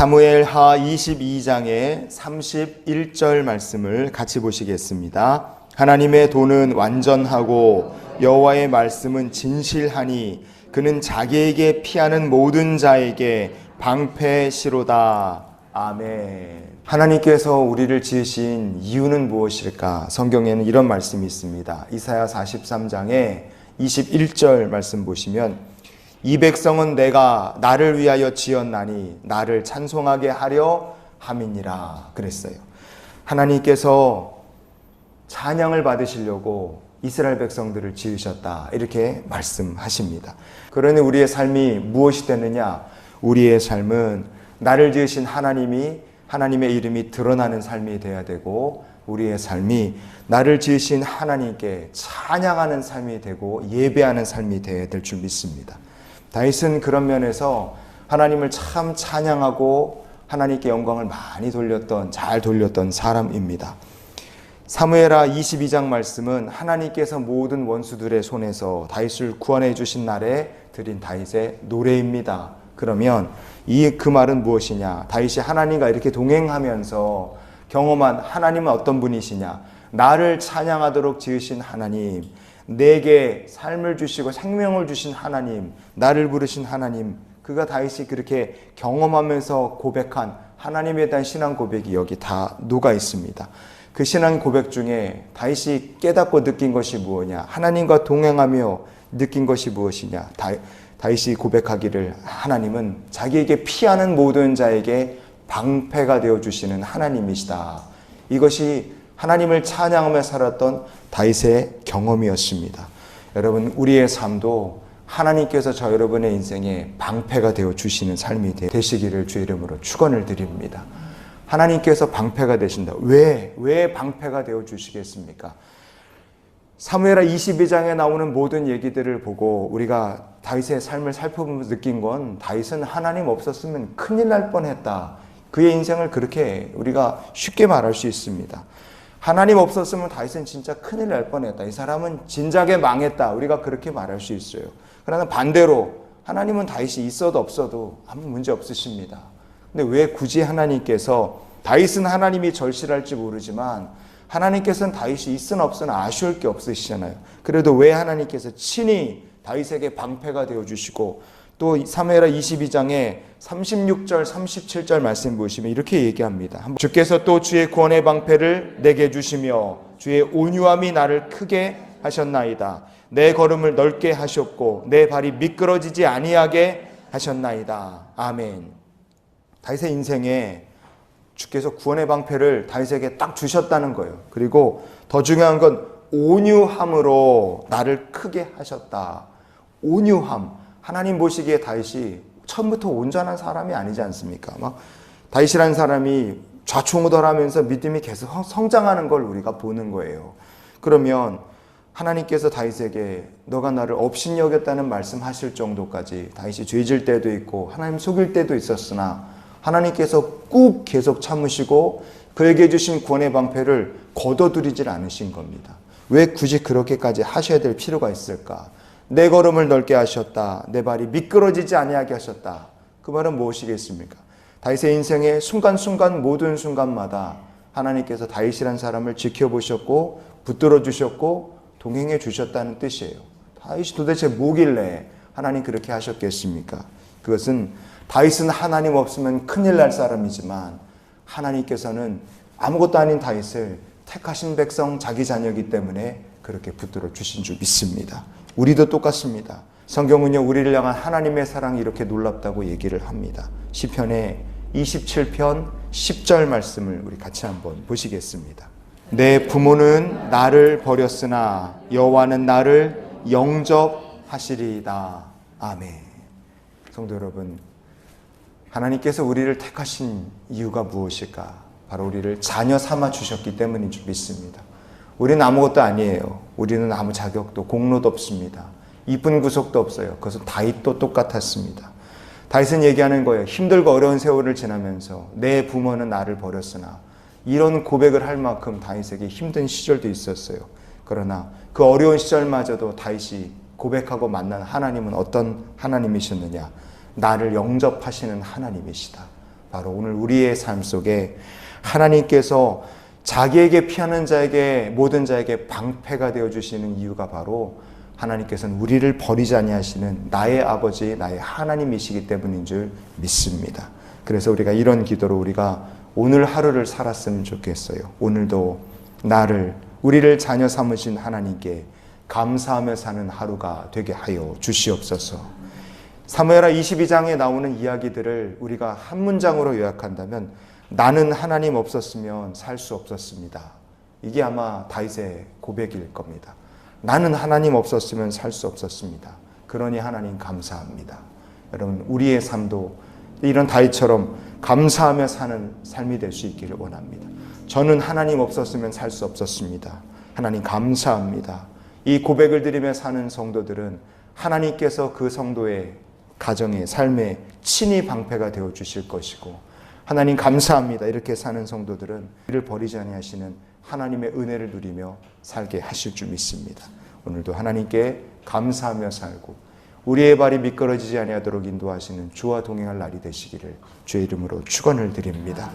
사무엘 하 22장의 31절 말씀을 같이 보시겠습니다. 하나님의 도는 완전하고 여호와의 말씀은 진실하니 그는 자기에게 피하는 모든 자에게 방패시로다. 아멘. 하나님께서 우리를 지으신 이유는 무엇일까? 성경에는 이런 말씀이 있습니다. 이사야 43장에 21절 말씀 보시면 이 백성은 내가 나를 위하여 지었나니 나를 찬송하게 하려 함이니라 그랬어요. 하나님께서 찬양을 받으시려고 이스라엘 백성들을 지으셨다. 이렇게 말씀하십니다. 그러니 우리의 삶이 무엇이 되느냐? 우리의 삶은 나를 지으신 하나님이 하나님의 이름이 드러나는 삶이 되어야 되고 우리의 삶이 나를 지으신 하나님께 찬양하는 삶이 되고 예배하는 삶이 되어야 될 줄 믿습니다. 다윗은 그런 면에서 하나님을 참 찬양하고 하나님께 영광을 많이 돌렸던 잘 돌렸던 사람입니다. 사무엘하 22장 말씀은 하나님께서 모든 원수들의 손에서 다윗을 구원해 주신 날에 드린 다윗의 노래입니다. 그러면 이 그 말은 무엇이냐? 다윗이 하나님과 이렇게 동행하면서 경험한 하나님은 어떤 분이시냐? 나를 찬양하도록 지으신 하나님, 내게 삶을 주시고 생명을 주신 하나님, 나를 부르신 하나님, 그가 다윗이 그렇게 경험하면서 고백한 하나님에 대한 신앙 고백이 여기 다 녹아 있습니다. 그 신앙 고백 중에 다윗이 깨닫고 느낀 것이 무엇이냐? 하나님과 동행하며 느낀 것이 무엇이냐? 다, 다윗이 고백하기를 하나님은 자기에게 피하는 모든 자에게 방패가 되어 주시는 하나님이시다. 이것이 하나님을 찬양하며 살았던 다윗의 경험이었습니다. 여러분 우리의 삶도 하나님께서 저 여러분의 인생에 방패가 되어 주시는 삶이 되시기를 주 이름으로 축원을 드립니다. 하나님께서 방패가 되신다. 왜? 왜 방패가 되어 주시겠습니까? 사무엘하 22장에 나오는 모든 얘기들을 보고 우리가 다윗의 삶을 살펴보면서 느낀 건 다윗은 하나님 없었으면 큰일 날 뻔했다. 그의 인생을 그렇게 우리가 쉽게 말할 수 있습니다. 하나님 없었으면 다윗은 진짜 큰일 날 뻔했다. 이 사람은 진작에 망했다. 우리가 그렇게 말할 수 있어요. 그러나 반대로 하나님은 다윗이 있어도 없어도 아무 문제 없으십니다. 근데 왜 굳이 하나님께서 다윗은 하나님이 절실할지 모르지만 하나님께서는 다윗이 있은 없은 아쉬울 게 없으시잖아요. 그래도 왜 하나님께서 친히 다윗에게 방패가 되어 주시고 또 사무엘하 22장에 36절 37절 말씀 보시면 이렇게 얘기합니다. 주께서 또 주의 구원의 방패를 내게 주시며 주의 온유함이 나를 크게 하셨나이다. 내 걸음을 넓게 하셨고 내 발이 미끄러지지 아니하게 하셨나이다. 아멘. 다윗의 인생에 주께서 구원의 방패를 다윗에게 딱 주셨다는 거예요. 그리고 더 중요한 건 온유함으로 나를 크게 하셨다. 온유함. 하나님 보시기에 다윗이 처음부터 온전한 사람이 아니지 않습니까? 막 다윗이라는 사람이 좌충우돌하면서 믿음이 계속 성장하는 걸 우리가 보는 거예요. 그러면 하나님께서 다윗에게 너가 나를 업신 여겼다는 말씀하실 정도까지 다윗이 죄질 때도 있고 하나님 속일 때도 있었으나 하나님께서 꾹 계속 참으시고 그에게 주신 구원의 방패를 거둬들이질 않으신 겁니다. 왜 굳이 그렇게까지 하셔야 될 필요가 있을까? 내 걸음을 넓게 하셨다. 내 발이 미끄러지지 아니하게 하셨다. 그 말은 무엇이겠습니까? 다윗의 인생의 순간순간 모든 순간마다 하나님께서 다윗이란 사람을 지켜보셨고 붙들어 주셨고 동행해 주셨다는 뜻이에요. 다윗이 도대체 뭐길래 하나님 그렇게 하셨겠습니까? 그것은 다윗은 하나님 없으면 큰일 날 사람이지만 하나님께서는 아무것도 아닌 다윗을 택하신 백성 자기 자녀이기 때문에 그렇게 붙들어 주신 줄 믿습니다. 우리도 똑같습니다. 성경은요 우리를 향한 하나님의 사랑이 이렇게 놀랍다고 얘기를 합니다. 시편의 27편 10절 말씀을 우리 같이 한번 보시겠습니다. 내 부모는 나를 버렸으나 여호와는 나를 영접하시리이다. 아멘. 성도 여러분, 하나님께서 우리를 택하신 이유가 무엇일까? 바로 우리를 자녀 삼아 주셨기 때문인 줄 믿습니다. 우리는 아무것도 아니에요. 우리는 아무 자격도 공로도 없습니다. 이쁜 구속도 없어요. 그것은 다윗도 똑같았습니다. 다윗은 얘기하는 거예요. 힘들고 어려운 세월을 지나면서 내 부모는 나를 버렸으나 이런 고백을 할 만큼 다윗에게 힘든 시절도 있었어요. 그러나 그 어려운 시절마저도 다윗이 고백하고 만난 하나님은 어떤 하나님이셨느냐? 나를 영접하시는 하나님이시다. 바로 오늘 우리의 삶 속에 하나님께서 자기에게 피하는 자에게 모든 자에게 방패가 되어 주시는 이유가 바로 하나님께서는 우리를 버리지 아니하시는 나의 아버지 나의 하나님이시기 때문인 줄 믿습니다. 그래서 우리가 이런 기도로 우리가 오늘 하루를 살았으면 좋겠어요. 오늘도 나를 우리를 자녀 삼으신 하나님께 감사하며 사는 하루가 되게 하여 주시옵소서. 사무엘하 22장에 나오는 이야기들을 우리가 한 문장으로 요약한다면 나는 하나님 없었으면 살 수 없었습니다. 이게 아마 다윗의 고백일 겁니다. 나는 하나님 없었으면 살 수 없었습니다. 그러니 하나님 감사합니다. 여러분 우리의 삶도 이런 다윗처럼 감사하며 사는 삶이 될 수 있기를 원합니다. 저는 하나님 없었으면 살 수 없었습니다. 하나님 감사합니다. 이 고백을 드리며 사는 성도들은 하나님께서 그 성도의 가정의 삶에 친히 방패가 되어 주실 것이고 하나님 감사합니다. 이렇게 사는 성도들은 이를 버리지 아니하시는 하나님의 은혜를 누리며 살게 하실 줄 믿습니다. 오늘도 하나님께 감사하며 살고 우리의 발이 미끄러지지 아니하도록 인도하시는 주와 동행할 날이 되시기를 주의 이름으로 축원을 드립니다.